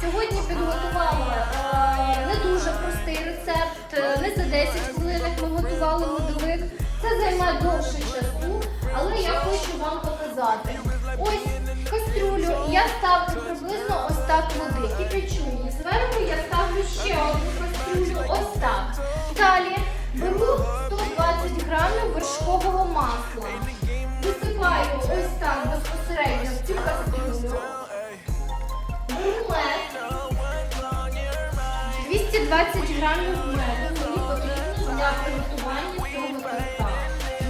Сьогодні підготувала е, не дуже простий рецепт, е, не за 10 хвилин ми готували медовик. Це займає довше часу, але я хочу вам показати. Ось кастрюлю я ставлю приблизно ось так води, кипячу її. Зверху я ставлю ще одну кастрюлю, ось так. Далі беру 120 грамів вершкового масла. Висипаю ось так безпосередньо в цю грамів меду мені потрібно для приготування цього торта.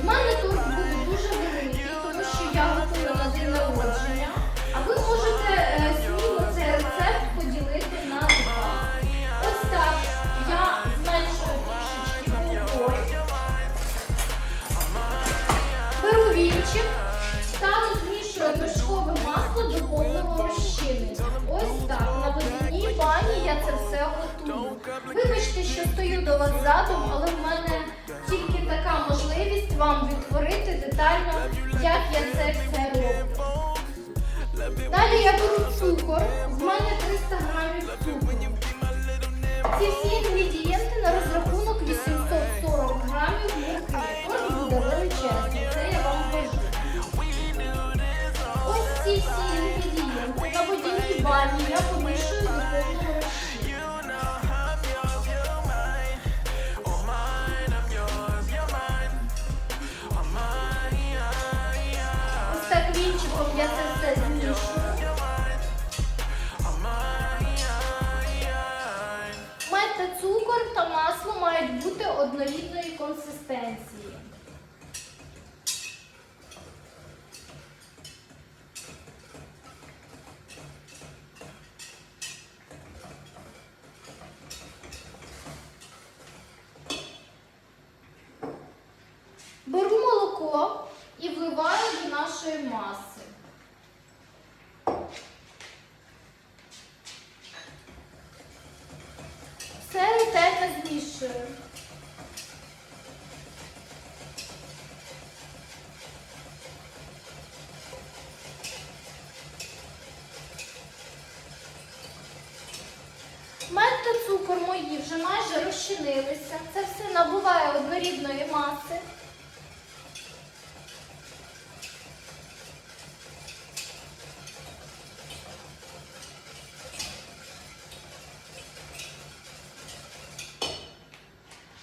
У мене торт буде дуже великий, тому що я готую на день народження. А ви можете е, сміло цей рецепт поділити на два. Ось так я зменшую трішечки вогонь. Беру вінчик та розмішую вершкове масло до повного розчинення. Ось так. На водяній бані я це все готую. Вибачте, що стою до вас задом, але в мене тільки така можливість вам відтворити детально, як я це все роблю. Далі я беру цукор. В мене 300 грамів цукру. Ці всі інгредієнти на розрахунок 840 грамів муки. Тож буде величезний, це я вам кажу. Ось ці всі інгредієнти на водяній бані я однорідної консистенції. Беру молоко і вливаю до нашої маси. Все ретельно змішую. Мед та цукор мої вже майже розчинилися. Це все набуває однорідної маси.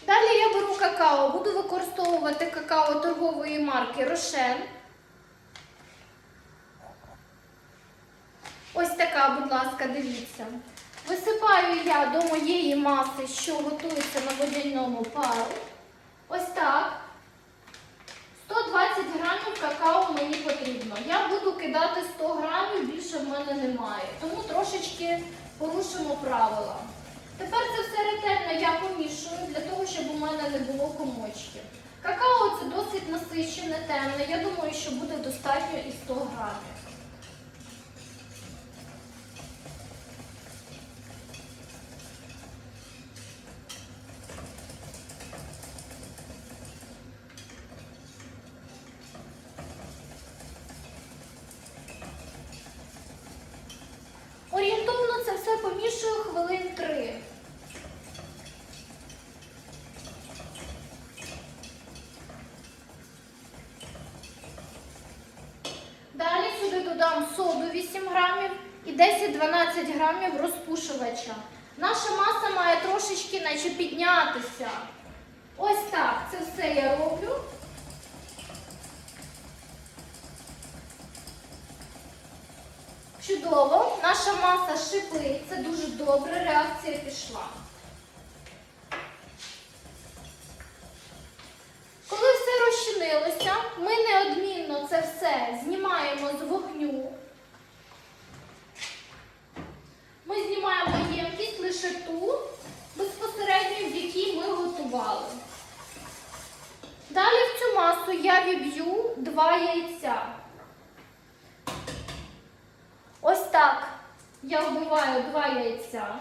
Далі я беру какао, буду використовувати какао торгової марки Рошен. Ось така, будь ласка, дивіться. Висипаю я до моєї маси, що готується на водяному пару. Ось так. 120 грамів какао мені потрібно. Я буду кидати 100 грамів, більше в мене немає. Тому трошечки порушимо правила. Тепер це все ретельно я помішую для того, щоб у мене не було комочків. Какао це досить насичене, темне. Я думаю, що буде достатньо і 100 грамів. 12 грамів розпушувача. Наша маса має трошечки наче піднятися. Ось так. Це все я роблю. Чудово, наша маса шипить, це дуже добре, реакція пішла. Я вбиваю два яйця.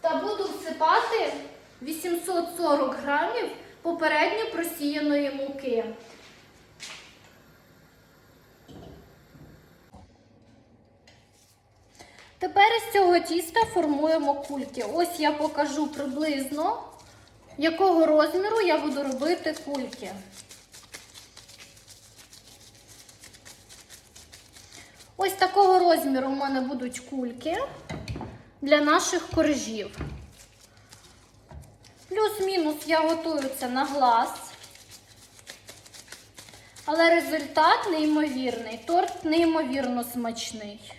Та буду всипати 840 грамів попередньо просіяної муки. Тепер із цього тіста формуємо кульки. Ось я покажу приблизно, якого розміру я буду робити кульки. Ось такого розміру у мене будуть кульки для наших коржів. Плюс-мінус я готую це на глаз. Але результат неймовірний. Торт неймовірно смачний.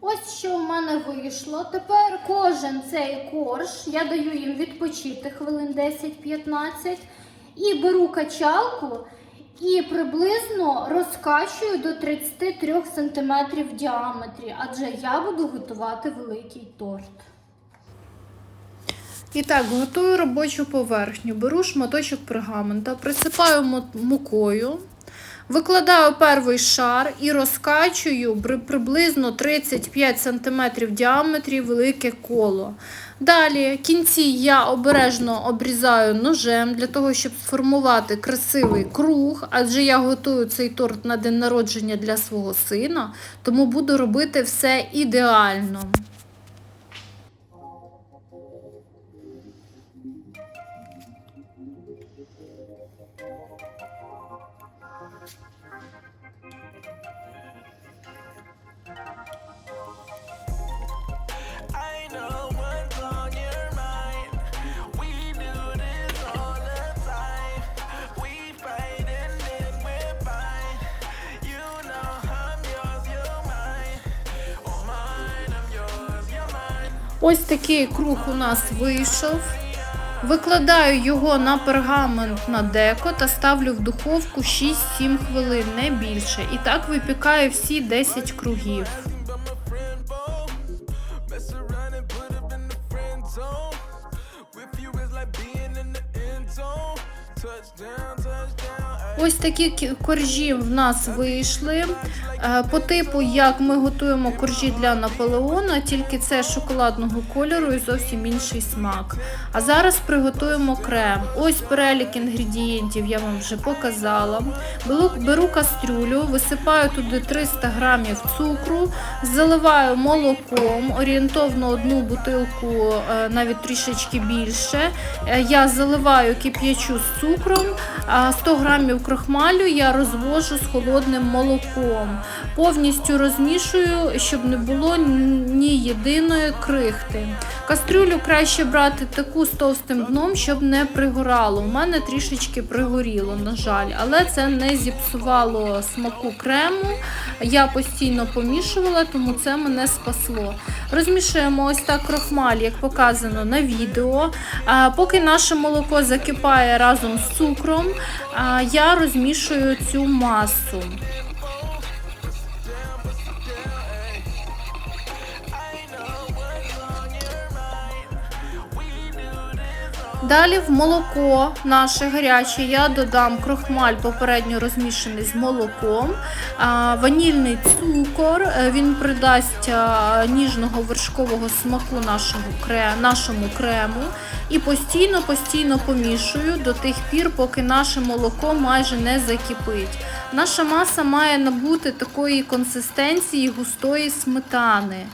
Ось що в мене вийшло. Тепер кожен цей корж, я даю їм відпочити хвилин 10-15 і беру качалку і приблизно розкачую до 33 см в діаметрі, адже я буду готувати великий торт. І так, готую робочу поверхню. Беру шматочок пергамента, присипаю мукою, викладаю перший шар і розкачую приблизно 35 см в діаметрі велике коло. Далі кінці я обережно обрізаю ножем для того, щоб сформувати красивий круг, адже я готую цей торт на день народження для свого сина, тому буду робити все ідеально. Ось такий круг у нас вийшов. Викладаю його на пергамент на деко та ставлю в духовку 6-7 хвилин, не більше. І так випікаю всі 10 кругів. Ось такі кі- коржі в нас вийшли. Е, По типу, як ми готуємо коржі для Наполеона, тільки це шоколадного кольору і зовсім інший смак. А зараз приготуємо крем. Ось перелік інгредієнтів я вам вже показала. Беру, кастрюлю, висипаю туди 300 грамів цукру, заливаю молоком, орієнтовно одну бутилку, е, навіть трішечки більше. Е, Я заливаю кип'ячу з цукром, а 100 грамів крохмалю я розвожу з холодним молоком. Повністю розмішую, щоб не було ні єдиної крихти. Кастрюлю краще брати таку з товстим дном, щоб не пригорало. У мене трішечки пригоріло, на жаль, але це не зіпсувало смаку крему. Я постійно помішувала, тому це мене спасло. Розмішуємо ось так крохмаль, як показано на відео. Поки наше молоко закипає разом з цукром, я розмішую цю масу. Далі в молоко наше гаряче я додам крохмаль попередньо розмішаний з молоком, ванільний цукор, е, він придасть ніжного вершкового смаку нашому крему. І постійно-постійно помішую до тих пір, поки наше молоко майже не закипить. Наша маса має набути такої консистенції густої сметани.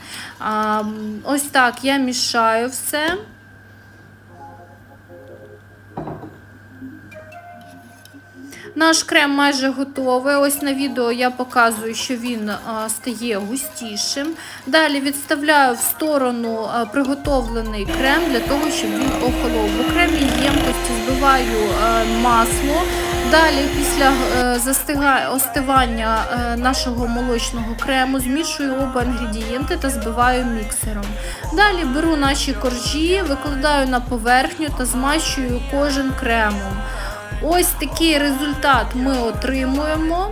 Ось так я мішаю все. Наш крем майже готовий. Ось на відео я показую, що він стає густішим. Далі відставляю в сторону приготовлений крем для того, щоб він охолов. В окремій ємкості збиваю масло. Далі, після е, застига- остивання е, нашого молочного крему, змішую оба інгредієнти та збиваю міксером. Далі беру наші коржі, викладаю на поверхню та змащую кожен кремом. Ось такий результат ми отримуємо.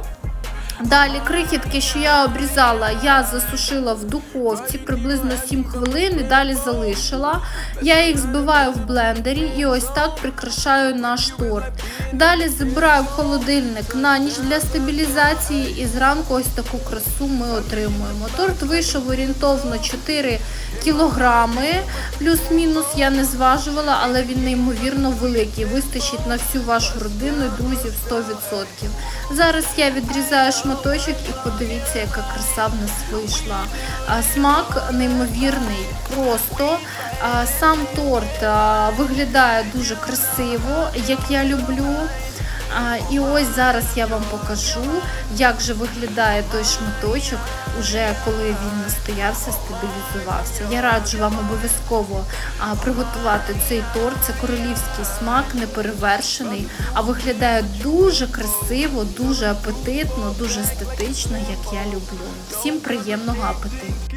Далі крихітки, що я обрізала, я засушила в духовці приблизно 7 хвилин і далі залишила. Я їх збиваю в блендері і ось так прикрашаю наш торт. Далі забираю в холодильник на ніч для стабілізації і зранку ось таку красу ми отримуємо. Торт вийшов орієнтовно 4 кілограми, плюс-мінус я не зважувала, але він неймовірно великий. Вистачить на всю вашу родину і друзів 100%. Зараз я відрізаю шматочок і подивіться, яка краса в нас вийшла. Смак неймовірний, просто. Сам торт виглядає дуже красиво, як я люблю. І ось зараз я вам покажу, як же виглядає той шматочок, уже коли він настоявся, стабілізувався. Я раджу вам обов'язково приготувати цей торт. Це королівський смак, неперевершений, а виглядає дуже красиво, дуже апетитно, дуже естетично, як я люблю. Всім приємного апетиту!